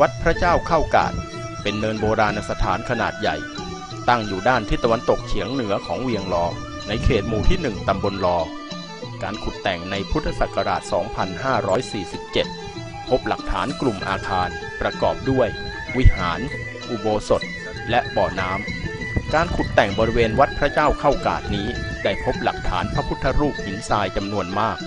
วัดพระเจ้าเข้ากาดเป็นเนินโบราณสถานขนาดใหญ่ ตั้งอยู่ด้านทิศตะวันตกเฉียงเหนือของเวียงลอ ในเขตหมู่ที่ 1 ตำบลลอ การขุดแต่งในพุทธศักราช 2547 พบหลักฐานกลุ่มอาคาร ประกอบด้วย วิหาร อุโบสถ และบ่อน้ำ การขุดแต่งบริเวณวัดพระเจ้าเข้ากาดนี้ ได้พบหลักฐานพระพุทธรูปหินทรายจำนวนมาก